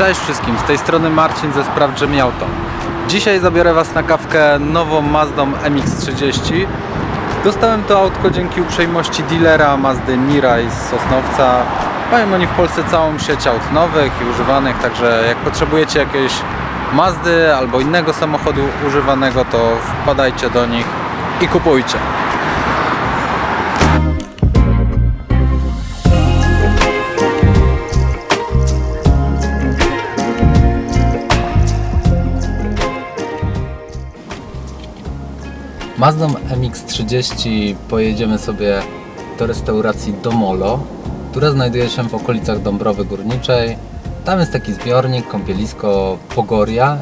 Cześć wszystkim, z tej strony Marcin ze Sprawdź, że. Dzisiaj zabiorę Was na kawkę nową Mazdą MX-30. Dostałem to autko dzięki uprzejmości dealera Mazdy Mirai z Sosnowca. Mają oni w Polsce całą sieć aut nowych i używanych, także jak potrzebujecie jakiejś Mazdy albo innego samochodu używanego, to wpadajcie do nich i kupujcie. Mazdą MX-30 pojedziemy sobie do restauracji Domolo, która znajduje się w okolicach Dąbrowy Górniczej. Tam jest taki zbiornik, kąpielisko Pogoria.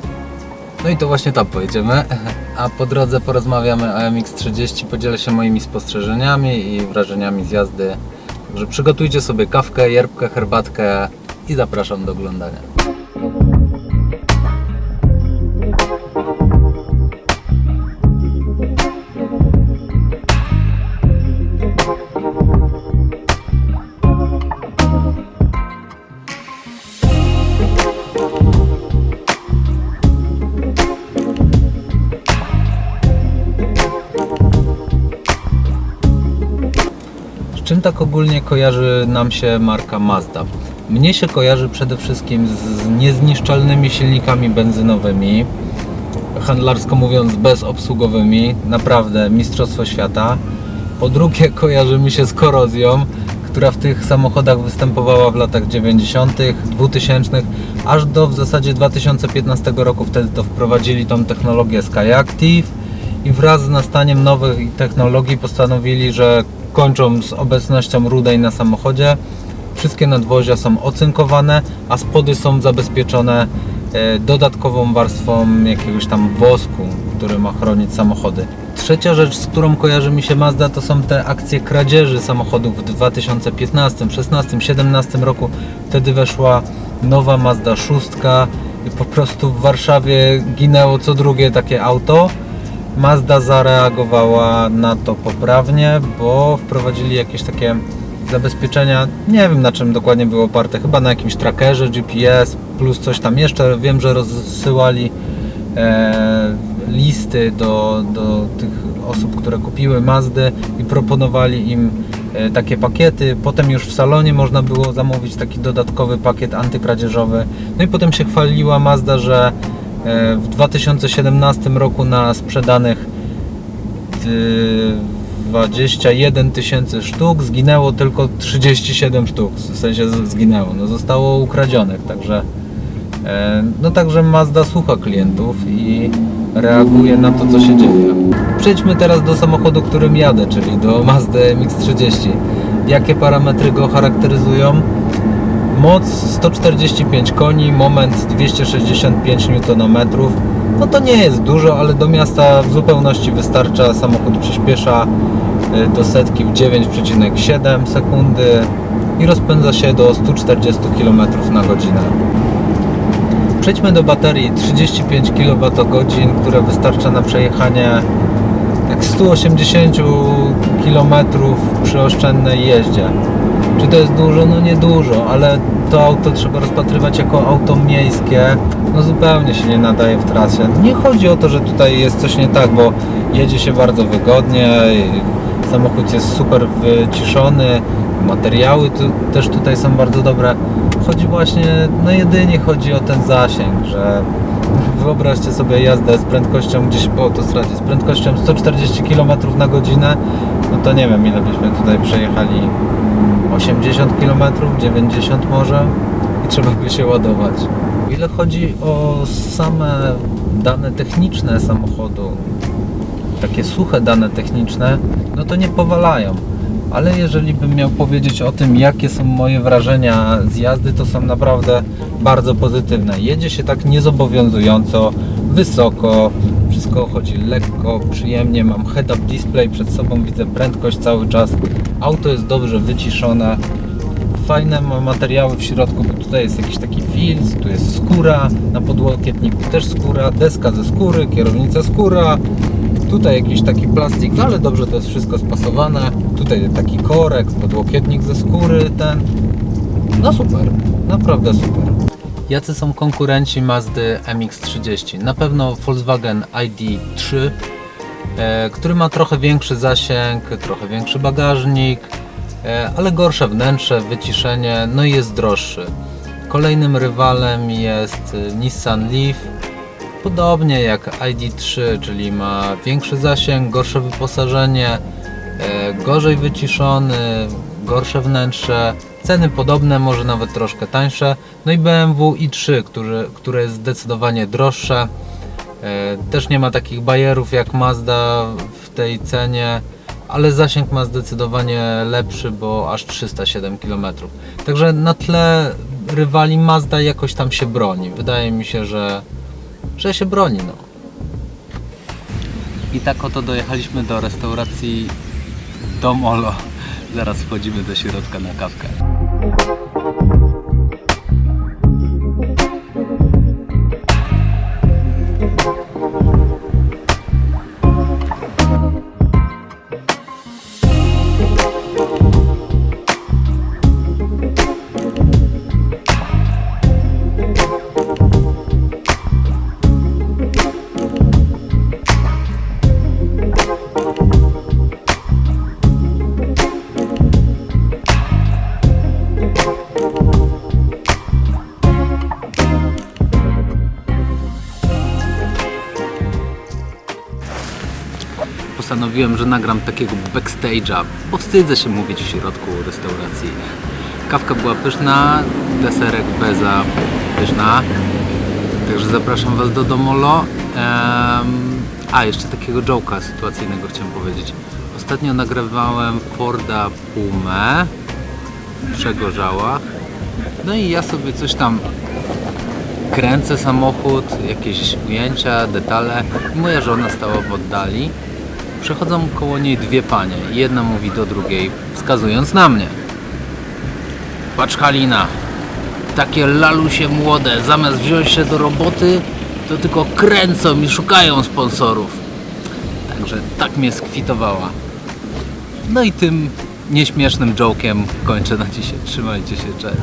No i to właśnie tam pojedziemy. A po drodze porozmawiamy o MX-30, podzielę się moimi spostrzeżeniami i wrażeniami z jazdy. Także przygotujcie sobie kawkę, yerbkę, herbatkę i zapraszam do oglądania. Czym tak ogólnie kojarzy nam się marka Mazda? Mnie się kojarzy przede wszystkim z niezniszczalnymi silnikami benzynowymi, handlarsko mówiąc bezobsługowymi, naprawdę mistrzostwo świata. Po drugie kojarzy mi się z korozją, która w tych samochodach występowała w latach 90., 2000, aż do w zasadzie 2015 roku. Wtedy to wprowadzili tą technologię SkyActiv i wraz z nastaniem nowych technologii postanowili, że kończą z obecnością rudej na samochodzie. Wszystkie nadwozia są ocynkowane, a spody są zabezpieczone e, dodatkową warstwą jakiegoś tam wosku, który ma chronić samochody. Trzecia rzecz, z którą kojarzy mi się Mazda, to są te akcje kradzieży samochodów w 2015, 16, 17 roku. Wtedy weszła nowa Mazda 6 i po prostu w Warszawie ginęło co drugie takie auto. Mazda zareagowała na to poprawnie, bo wprowadzili jakieś takie zabezpieczenia. Nie wiem na czym dokładnie było oparte, chyba na jakimś trackerze GPS plus coś tam jeszcze. Wiem, że rozsyłali e, listy do, do tych osób, które kupiły Mazdy i proponowali im e, takie pakiety. Potem już w salonie można było zamówić taki dodatkowy pakiet antykradzieżowy. No i potem się chwaliła Mazda, że w 2017 roku na sprzedanych y, 21 tysięcy sztuk, zginęło tylko 37 sztuk, w sensie zginęło, no zostało ukradzionych, także e, no także Mazda słucha klientów i reaguje na to, co się dzieje. Przejdźmy teraz do samochodu, którym jadę, czyli do Mazda MX-30. Jakie parametry go charakteryzują? Moc 145 koni, moment 265 Nm. No to nie jest dużo, ale do miasta w zupełności wystarcza. Samochód przyspiesza y, do setki w 9,7 sekundy i rozpędza się do 140 km na godzinę. Przejdźmy do baterii 35 kWh, które wystarcza na przejechanie tak 180 km przy oszczędnej jeździe. Czy to jest dużo? No nie dużo, ale to auto trzeba rozpatrywać jako auto miejskie. No zupełnie się nie nadaje w trasie. Nie chodzi o to, że tutaj jest coś nie tak, bo jedzie się bardzo wygodnie, samochód jest super wyciszony, materiały tu, też tutaj są bardzo dobre. Chodzi właśnie, no jedynie chodzi o ten zasięg, że wyobraźcie sobie jazdę z prędkością gdzieś po autostradzie, z prędkością 140 km na godzinę, no to nie wiem ile byśmy tutaj przejechali 80 km, 90 może i trzeba by się ładować. Ile chodzi o same dane techniczne samochodu, takie suche dane techniczne, no to nie powalają. Ale jeżeli bym miał powiedzieć o tym, jakie są moje wrażenia z jazdy, to są naprawdę bardzo pozytywne. Jedzie się tak niezobowiązująco, wysoko, wszystko chodzi lekko, przyjemnie. Mam head-up display przed sobą, widzę prędkość cały czas. Auto jest dobrze wyciszone. Fajne ma materiały w środku, bo tutaj jest jakiś taki filc, tu jest skóra, na podłokietniku też skóra, deska ze skóry, kierownica skóra, Tutaj jakiś taki plastik, ale dobrze to jest wszystko spasowane. Tutaj taki korek, podłokietnik ze skóry, ten. No super, naprawdę super. Jacy są konkurenci Mazdy MX-30? Na pewno Volkswagen ID3, e, który ma trochę większy zasięg, trochę większy bagażnik, e, ale gorsze wnętrze, wyciszenie, no i jest droższy. Kolejnym rywalem jest e, Nissan Leaf, podobnie jak ID3, czyli ma większy zasięg, gorsze wyposażenie, gorzej wyciszony, gorsze wnętrze, ceny podobne, może nawet troszkę tańsze. No i BMW i3, który, które jest zdecydowanie droższe. E, Też nie ma takich bajerów jak Mazda w tej cenie, ale zasięg ma zdecydowanie lepszy, bo aż 307 km. Także na tle rywali Mazda jakoś tam się broni. Wydaje mi się, że, że się broni. No. I tak oto dojechaliśmy do restauracji Domolo. Zaraz wchodzimy do środka na kawkę. Postanowiłem, że nagram takiego backstage'a, bo wstydzę się mówić w środku restauracji. Kawka była pyszna, deserek beza pyszna, także zapraszam Was do Domolo. A, jeszcze takiego joke'a sytuacyjnego chciałem powiedzieć. Ostatnio nagrywałem Forda Pumę w Przegorzałach, no i ja sobie coś tam kręcę samochód, jakieś ujęcia, detale moja żona stała w oddali. Przechodzą koło niej dwie panie. Jedna mówi do drugiej, wskazując na mnie. Patrz Halina, takie lalusie młode, zamiast wziąć się do roboty, to tylko kręcą i szukają sponsorów. Także tak mnie skwitowała. No i tym nieśmiesznym jokiem kończę na dzisiaj. Trzymajcie się, cześć.